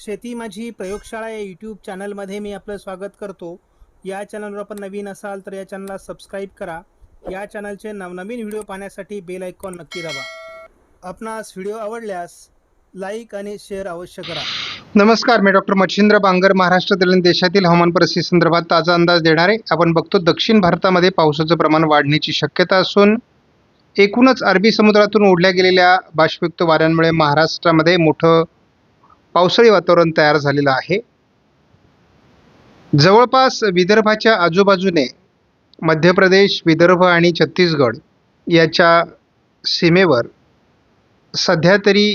शेती माझी प्रयोगशाळा या यूट्यूब चॅनलमध्ये मी आपलं स्वागत करतो. या चॅनलवर आपण नवीन असाल तर या चॅनलला सबस्क्राईब करा. या चॅनलचे नवनवीन व्हिडिओ पाहण्यासाठी बेल आयकॉन नक्की दाबा. आपणास व्हिडिओ आवडल्यास लाईक आणि शेअर अवश्य करा. नमस्कार मी डॉक्टर मच्छिंद्र बांगर महाराष्ट्रातील आणि देशातील हवामान परिस्थिती संदर्भात ताजा अंदाज देणारे. आपण बघतो दक्षिण भारतामध्ये पावसाचं प्रमाण वाढण्याची शक्यता असून एकूणच अरबी समुद्रातून ओढल्या गेलेल्या बाष्पयुक्त वाऱ्यांमुळे महाराष्ट्रामध्ये मोठं पावसाळी वातावरण तयार झालेलं आहे. जवळपास विदर्भाच्या आजूबाजूने मध्य प्रदेश विदर्भ आणि छत्तीसगड याच्या सीमेवर सध्या तरी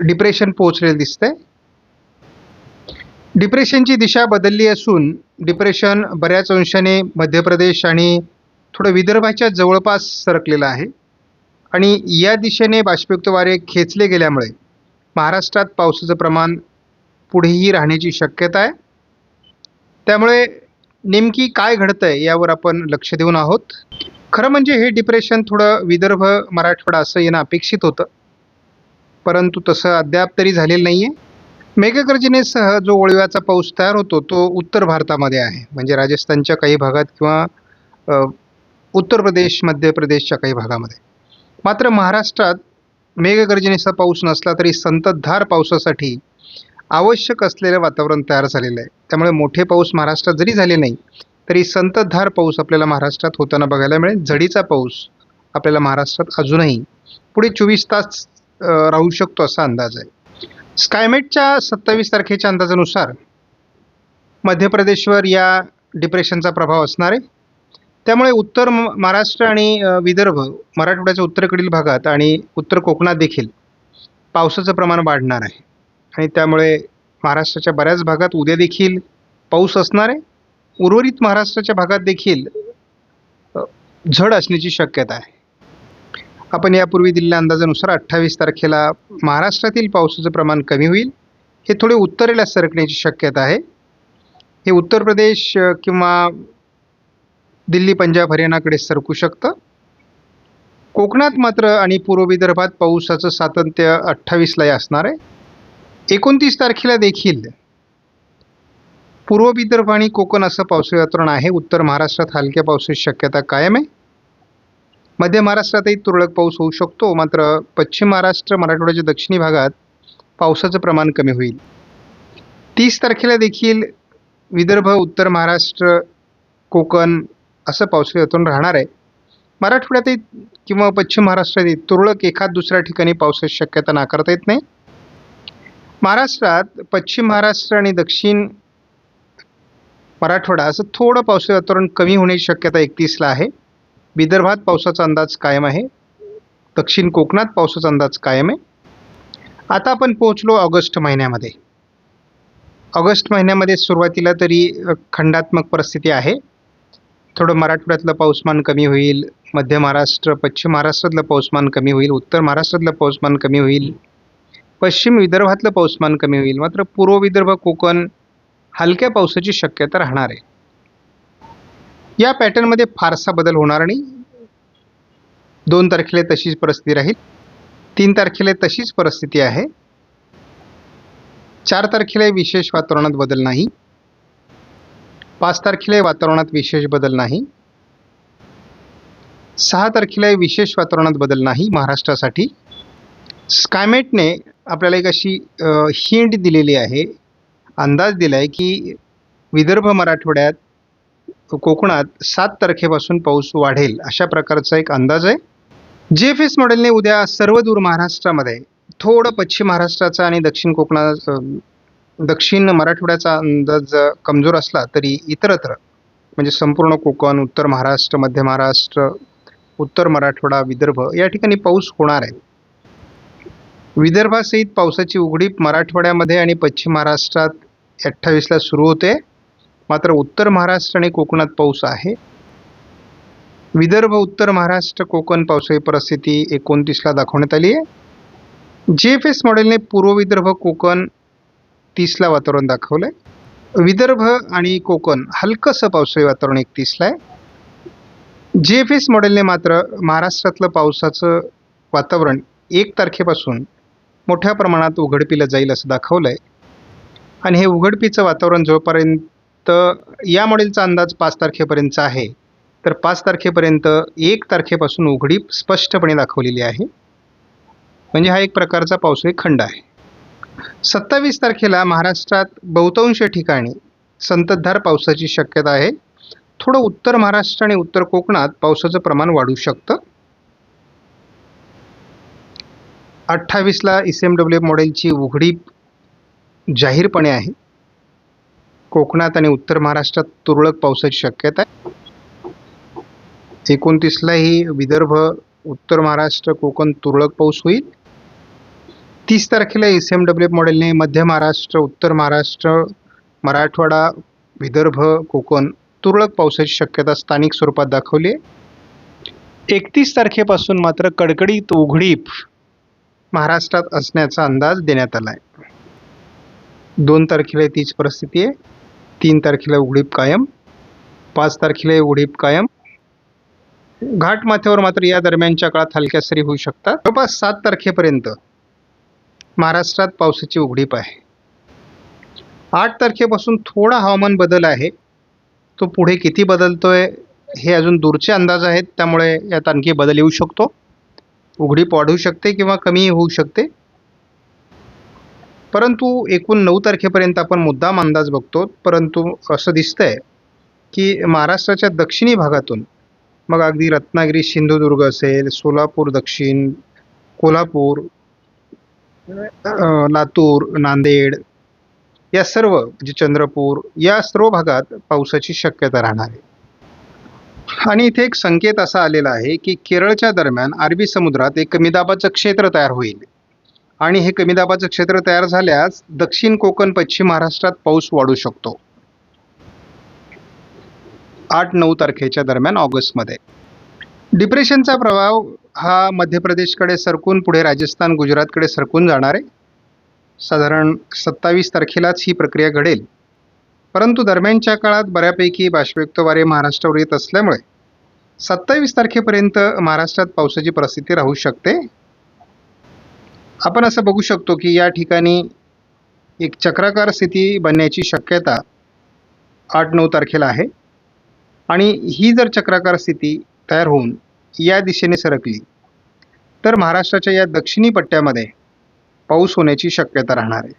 डिप्रेशन पोहोचलेलं दिसतंय. डिप्रेशनची दिशा बदलली असून डिप्रेशन बऱ्याच अंशाने मध्य प्रदेश आणि थोडं विदर्भाच्या जवळपास सरकलेलं आहे. आणि या दिशेने बाष्पयुक्त वारे खेचले गेल्यामुळे महाराष्ट्रात पावसाचं प्रमाण पुढेही राहण्याची शक्यता आहे. त्यामुळे नेमकी काय घडतं आहे यावर आपण लक्ष देऊन आहोत. खरं म्हणजे हे डिप्रेशन थोडं विदर्भ मराठवाडा असं येणं अपेक्षित होतं. परंतु तसं अद्याप तरी झालेलं नाही आहे मेघगर्जनेसह जो ओळव्याचा पाऊस तयार होतो तो उत्तर भारतामध्ये आहे. म्हणजे राजस्थानच्या काही भागात किंवा उत्तर प्रदेश मध्य प्रदेशच्या काही भागामध्ये. मात्र महाराष्ट्रात मेघगर्जनेचा पाऊस नसला तरी संततधार पावसासाठी आवश्यक असलेलं वातावरण तयार झालेलं आहे. त्यामुळे मोठे पाऊस महाराष्ट्रात जरी झाले नाही तरी संततधार पाऊस आपल्याला महाराष्ट्रात होताना बघायला मिळेल. झडीचा पाऊस आपल्याला महाराष्ट्रात अजूनही पुढे चोवीस तास राहू शकतो असा अंदाज आहे. स्कायमेटच्या सत्तावीस तारखेच्या अंदाजानुसार मध्य प्रदेशवर या डिप्रेशनचा प्रभाव असणार आहे. त्यामुळे उत्तर म- महाराष्ट्र आणि विदर्भ मराठवाड्याच्या उत्तरेकडील भागात आणि उत्तर कोकणात देखील पावसाचं प्रमाण वाढणार आहे. आणि त्यामुळे महाराष्ट्राच्या बऱ्याच भागात उद्या देखील पाऊस असणार आहे. उर्वरित महाराष्ट्राच्या भागात देखील झड असण्याची शक्यता आहे. आपण यापूर्वी दिलेल्या अंदाजानुसार अठ्ठावीस तारखेला महाराष्ट्रातील पावसाचं प्रमाण कमी होईल. हे थोडे उत्तरेला सरकण्याची शक्यता आहे. हे उत्तर प्रदेश किंवा दिल्ली पंजाब हरियाणाकडे सरकू शकतं. कोकणात मात्र आणि पूर्व विदर्भात पावसाचं सातत्य अठ्ठावीसलाही असणार आहे. एकोणतीस तारखेला देखील पूर्व विदर्भ आणि कोकण असं पावसाळी वातावरण आहे. उत्तर महाराष्ट्रात हलक्या पावसाची शक्यता कायम आहे. मध्य महाराष्ट्रातही तुरळक पाऊस होऊ शकतो. मात्र पश्चिम महाराष्ट्र मराठवाड्याच्या दक्षिणी भागात पावसाचं प्रमाण कमी होईल. तीस तारखेला देखील विदर्भ उत्तर महाराष्ट्र कोकण असं पावसाळी वातावरण राहणार आहे. मराठवाड्यातही किंवा पश्चिम महाराष्ट्रातही तुरळक एखाद दुसऱ्या ठिकाणी पावसाची शक्यता नाकारता येत नाही. महाराष्ट्रात पश्चिम महाराष्ट्र आणि दक्षिण मराठवाडा असं थोडं पावसाळी वातावरण कमी होण्याची शक्यता एकतीसला आहे. विदर्भात पावसाचा अंदाज कायम आहे. दक्षिण कोकणात पावसाचा अंदाज कायम आहे. आता आपण पोहोचलो ऑगस्ट महिन्यामध्ये. ऑगस्ट महिन्यामध्ये सुरुवातीला तरी खंडात्मक परिस्थिती आहे. थोडं मराठवाड्यातलं पाऊसमान कमी होईल मध्य महाराष्ट्र पश्चिम महाराष्ट्रातलं पाऊसमान कमी होईल उत्तर महाराष्ट्रातलं पाऊसमान कमी होईल पश्चिम विदर्भातलं पाऊसमान कमी होईल मात्र पूर्व विदर्भ कोकण हलक्या पावसाची शक्यता राहणार आहे. या पॅटर्नमध्ये फारसा बदल होणार नाही. दोन तारखेला तशीच परिस्थिती राहील तीन तारखेला तशीच परिस्थिती आहे. चार तारखेला विशेष वातावरणात बदल नाही. पाच तारखेलाही वातावरणात विशेष बदल नाही. सहा तारखेलाही विशेष वातावरणात बदल नाही महाराष्ट्रासाठी. स्कायमेटने आपल्याला एक अशी हिंट दिलेली आहे. अंदाज दिला आहे की विदर्भ मराठवाड्यात कोकणात सात तारखेपासून पाऊस वाढेल अशा प्रकारचा एक अंदाज आहे. जे एफ एस मॉडेलने उद्या सर्व दूर महाराष्ट्रामध्ये थोडं पश्चिम महाराष्ट्राचा आणि दक्षिण कोकणा दक्षिण मराठवाड्याचा अंदाज कमजोर असला तरी इतरत्र म्हणजे संपूर्ण कोकण उत्तर महाराष्ट्र मध्य महाराष्ट्र उत्तर मराठवाडा विदर्भ या ठिकाणी पाऊस होणार आहे. विदर्भासहित पावसाची उघडीप मराठवाड्यामध्ये आणि पश्चिम महाराष्ट्रात अठ्ठावीसला सुरू होते. मात्र उत्तर महाराष्ट्र आणि कोकणात पाऊस आहे. विदर्भ उत्तर महाराष्ट्र कोकण पावसाळी परिस्थिती एकोणतीसला दाखवण्यात आली आहे. जे एफ एस मॉडेलने पूर्व विदर्भ कोकण तीसला वातावरण दाखवलं आहे विदर्भ आणि कोकण हलकंसं पावसाळी वातावरण एकतीसला आहे. जे एफ एस मॉडेलने मात्र महाराष्ट्रातलं पावसाचं वातावरण एक तारखेपासून मोठ्या प्रमाणात उघडपीला जाईल असं दाखवलं आहे आणि हे उघडपीचं वातावरण जोपर्यंत या मॉडेलचा अंदाज पाच तारखेपर्यंतचा आहे तर पाच तारखेपर्यंत एक तारखेपासून उघडीप स्पष्टपणे दाखवलेली आहे. म्हणजे हा एक प्रकारचा पावसाळी खंड आहे. सत्तावीस तारखेला महाराष्ट्रात बहुतांश ठिकाणी संततधार पावसाची शक्यता आहे. थोडं उत्तर महाराष्ट्र आणि उत्तर कोकणात पावसाचं प्रमाण वाढू शकतं. अठ्ठावीसला एस एम डब्ल्यू मॉडेलची उघडीप जाहीरपणे आहे. कोकणात आणि उत्तर महाराष्ट्रात तुरळक पावसाची शक्यता आहे. एकोणतीसलाही विदर्भ उत्तर महाराष्ट्र कोकण तुरळक पाऊस होईल. तीस तारखेला एस एम डब्ल्यू मॉडेलने मध्य महाराष्ट्र उत्तर महाराष्ट्र मराठवाडा विदर्भ कोकण तुरळक पावसाची शक्यता स्थानिक स्वरूपात दाखवली आहे. एकतीस तारखेपासून मात्र कडकडीत उघडीप महाराष्ट्रात असण्याचा अंदाज देण्यात आला आहे. दोन तारखेला तीच परिस्थिती आहे. तीन तारखेला उघडीप कायम पाच तारखेला उघडीप कायम. घाटमाथ्यावर मात्र या दरम्यानच्या काळात हलक्या सरी होऊ शकतात. जवळपास सात तारखेपर्यंत महाराष्ट्रात पावसाची उघडीप आहे. आठ तारखेपासून थोडा हवामान बदल आहे. तो पुढे किती बदलतो आहे हे अजून दूरचे अंदाज आहेत. त्यामुळे यात आणखी बदल येऊ शकतो. उघडीप वाढू शकते किंवा कमीही होऊ शकते. परंतु एकूण नऊ तारखेपर्यंत आपण मुद्दाम अंदाज बघतो. परंतु असं दिसतं आहे की महाराष्ट्राच्या दक्षिणी भागातून मग अगदी रत्नागिरी सिंधुदुर्ग असेल सोलापूर दक्षिण कोल्हापूर लातूर नांदेड या सर्व म्हणजे चंद्रपूर या सर्व भागात पावसाची शक्यता राहणार आहे. आणि इथे एक संकेत असा आलेला आहे की केरळच्या दरम्यान अरबी समुद्रात एक कमी दाबाचं क्षेत्र तयार होईल. आणि हे कमी दाबाचं क्षेत्र तयार झाल्यास दक्षिण कोकण पश्चिम महाराष्ट्रात पाऊस वाढू शकतो. आठ नऊ तारखेच्या दरम्यान ऑगस्टमध्ये. डिप्रेशनचा प्रभाव हा मध्य प्रदेशकडे सरकून पुढे राजस्थान गुजरातकडे सरकून जाणार आहे. साधारण सत्तावीस तारखेलाच ही प्रक्रिया घडेल. परंतु दरम्यानच्या काळात बऱ्यापैकी बाष्पयुक्त वारे महाराष्ट्रावर येत असल्यामुळे सत्तावीस तारखेपर्यंत महाराष्ट्रात पावसाची परिस्थिती राहू शकते. आपण असं बघू शकतो की या ठिकाणी एक चक्राकार स्थिती बनण्याची शक्यता आठ नऊ तारखेला आहे. आणि ही जर चक्राकार स्थिती तयार होऊन या दिशेने सरकली. तर महाराष्ट्राच्या या दक्षिणी पट्ट्यामध्ये पाऊस होण्याची शक्यता राहणार आहे.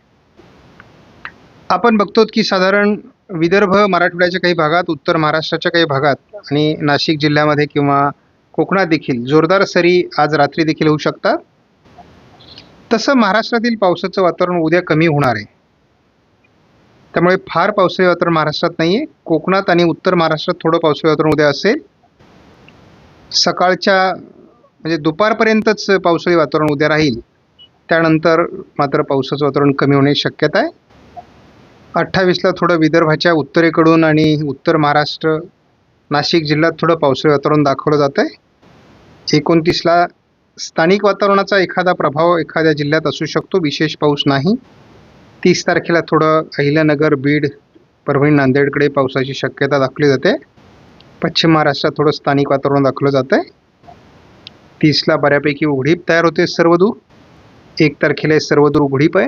आपण बघतो की साधारण विदर्भ मराठवाड्याच्या काही भागात उत्तर महाराष्ट्राच्या काही भागात आणि नाशिक जिल्ह्यामध्ये किंवा कोकणात देखील जोरदार सरी आज रात्री देखील होऊ शकतात. तसं महाराष्ट्रातील पावसाचं वातावरण उद्या कमी होणार आहे. त्यामुळे फार पावसाळी वातावरण महाराष्ट्रात नाही आहे कोकणात आणि उत्तर महाराष्ट्रात थोडं पावसाळी वातावरण उद्या असेल. सकाळच्या म्हणजे दुपारपर्यंतच पावसाळी वातावरण उद्या राहील. त्यानंतर मात्र पावसाचं वातावरण कमी होण्याची शक्यता आहे. अठ्ठावीसला थोडं विदर्भाच्या उत्तरेकडून आणि उत्तर महाराष्ट्र नाशिक जिल्ह्यात थोडं पावसाळी वातावरण दाखवलं जातं आहे एकोणतीसला स्थानिक वातावरणाचा एखादा प्रभाव एखाद्या जिल्ह्यात असू शकतो विशेष पाऊस नाही. तीस तारखेला थोडं अहिल्यानगर बीड परभणी नांदेडकडे पावसाची शक्यता दाखवली जाते. पश्चिम महाराष्ट्रात थोडं स्थानिक वातावरण दाखवलं जातं आहे तीसला बऱ्यापैकी उघडीप तयार होते सर्वदूर. एक तारखेला सर्वदूर उघडीप आहे.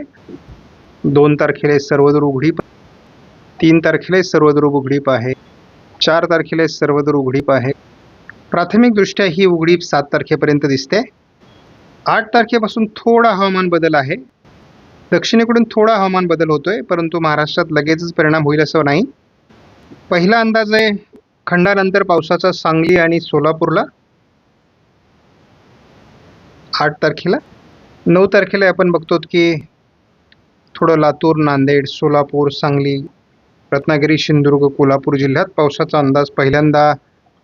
दोन तारखेला सर्वदूर उघडीप तीन तारखेला सर्वदूर उघडीप आहे. चार तारखेला सर्वदूर उघडीप आहे. प्राथमिकदृष्ट्या ही उघडीप सात तारखेपर्यंत दिसते. आठ तारखेपासून थोडा हवामान बदल आहे. दक्षिणेकडून थोडा हवामान बदल होतोय परंतु महाराष्ट्रात लगेचच परिणाम होईल असं नाही. पहिला अंदाज आहे खंडानंतर पावसाचा सांगली आणि सोलापूरला आठ तारखेला. नऊ तारखेला आपण बघतो की थोडं लातूर नांदेड सोलापूर सांगली रत्नागिरी सिंधुदुर्ग कोल्हापूर जिल्ह्यात पावसाचा अंदाज पहिल्यांदा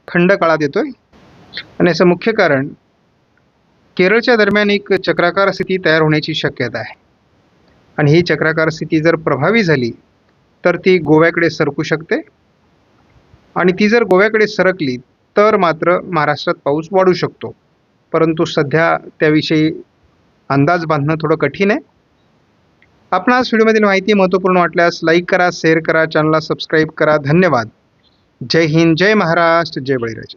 खंड काळात येतो आहे आणि याचं मुख्य कारण केरळच्या दरम्यान एक चक्राकार स्थिती तयार होण्याची शक्यता आहे. आणि ही चक्राकार स्थिती जर प्रभावी झाली तर ती गोव्याकडे सरकू शकते. आणि ती जर गोव्याकडे सरकली तर मात्र महाराष्ट्रात पाऊस वाढू शकतो. परंतु सध्या त्याविषयी अंदाज बांधणं थोडं कठीण आहे. आपणास व्हिडिओमधील माहिती महत्त्वपूर्ण वाटल्यास लाईक करा शेअर करा चॅनलला सबस्क्राईब करा. धन्यवाद. जय हिंद जय महाराष्ट्र जय बळीराजे.